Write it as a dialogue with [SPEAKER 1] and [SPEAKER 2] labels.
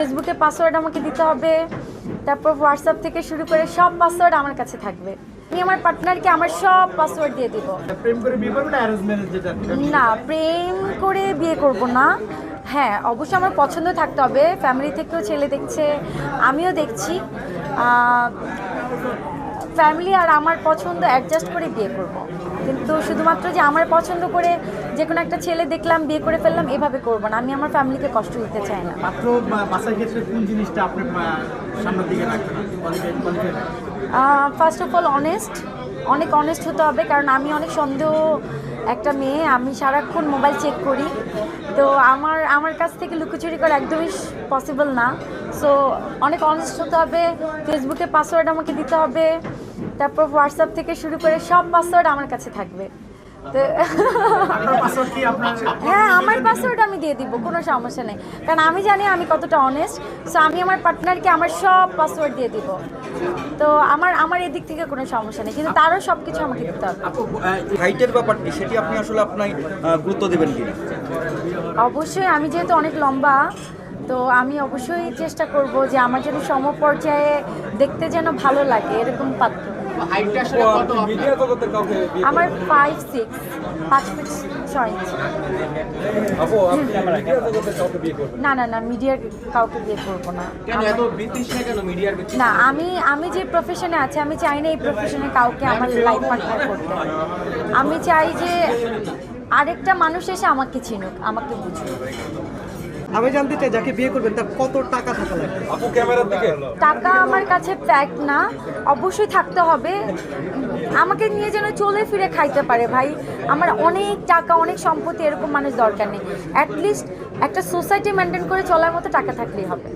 [SPEAKER 1] ফেসবুকে পাসওয়ার্ড আমাকে দিতে হবে তারপর হোয়াটসঅ্যাপ থেকে শুরু করে সব পাসওয়ার্ড আমার কাছে থাকবে। আমি আমার পার্টনারকে আমার সব পাসওয়ার্ড দিয়ে দিব।
[SPEAKER 2] প্রেম করে বিয়ে করবেন অ্যারেঞ্জ ম্যারেজ যেটা
[SPEAKER 1] না প্রেম করে বিয়ে করব না। হ্যাঁ অবশ্যই আমার পছন্দ থাকতে হবে। ফ্যামিলি থেকেও ছেলে দেখছে আমিও দেখছি। ফ্যামিলি আর আমার পছন্দ অ্যাডজাস্ট করে বিয়ে করব। কিন্তু শুধুমাত্র যে আমার পছন্দ করে যে কোনো একটা ছেলে দেখলাম বিয়ে করে ফেললাম এভাবে করব না। আমি আমার ফ্যামিলিকে কষ্ট দিতে চাই না।
[SPEAKER 2] মাত্র বাসার ক্ষেত্রে কোন জিনিসটা আপনি সামনের দিকে রাখবেন? Qualified qualified
[SPEAKER 1] first of all honest অনেক অনেস্ট হতে হবে কারণ আমি অনেক সন্দেহ একটা মেয়ে, আমি সারাক্ষণ মোবাইল চেক করি। তো আমার আমার কাছ থেকে লুকোচুরি করা একদমই পসিবল না। সো অনেক অনেস্ট হতে হবে ফেসবুকে পাসওয়ার্ড আমাকে দিতে হবে, তারপর হোয়াটসঅ্যাপ থেকে শুরু করে সব পাসওয়ার্ড আমার কাছে থাকবে। তো
[SPEAKER 2] আপনার পাসওয়ার্ড কি? আপনার
[SPEAKER 1] হ্যাঁ আমার পাসওয়ার্ড আমি দিয়ে দিব কোনো সমস্যা নেই। কারণ আমি জানি আমি কতটা অনেস্ট সো আমি আমার পার্টনারকে আমার সব পাসওয়ার্ড দিয়ে দিব। তো আমার আমার এদিক থেকে কোনো সমস্যা নেই কিন্তু তারও সব কিছু আমাকে দিতে হবে।
[SPEAKER 3] হাইটের ব্যাপারটি সেটি আপনি আসলে আপনার গুরুত্ব দেবেন কিনা?
[SPEAKER 1] অবশ্যই আমি যেহেতু অনেক লম্বা তো আমি অবশ্যই চেষ্টা করব যে আমার যেন সমপর্যায়ে দেখতে যেন ভালো লাগে এরকম পাত্র।
[SPEAKER 3] মিডিয়া জগতের কাউকে
[SPEAKER 1] আমার ফাইভ সিক্স পাঁচ ফিট ছয় ইঞ্চি
[SPEAKER 3] আপু আপনি মিডিয়া জগতের কাউকে বিয়ে করবেন?
[SPEAKER 1] না না না মিডিয়ার কাউকে বিয়ে করব না।
[SPEAKER 3] কেন এত বিতৃষ্ণা কেন মিডিয়ার
[SPEAKER 1] না আমি আমি যে প্রফেশনে আছি আমি চাই না এই প্রফেশনে কাউকে আমার লাইফ পার্টনার করতে। আমি চাই যে আরেকটা মানুষ এসে আমাকে চিনুক আমাকে বুঝুক।
[SPEAKER 4] আমি জানতে চাই যাকে বিয়ে করবেন তার কত টাকা থাকা লাগবে?
[SPEAKER 3] আপু ক্যামেরার দিকে।
[SPEAKER 1] টাকা আমার কাছে ফ্যাক্ট না অবশ্যই থাকতে হবে। আমাকে নিয়ে যেন চলে ফিরে খাইতে পারে ভাই। আমার অনেক টাকা অনেক সম্পত্তি এরকম মানুষ দরকার নেই। অ্যাটলিস্ট একটা সোসাইটি মেনটেন করে চলার মতো টাকা থাকলেই হবে।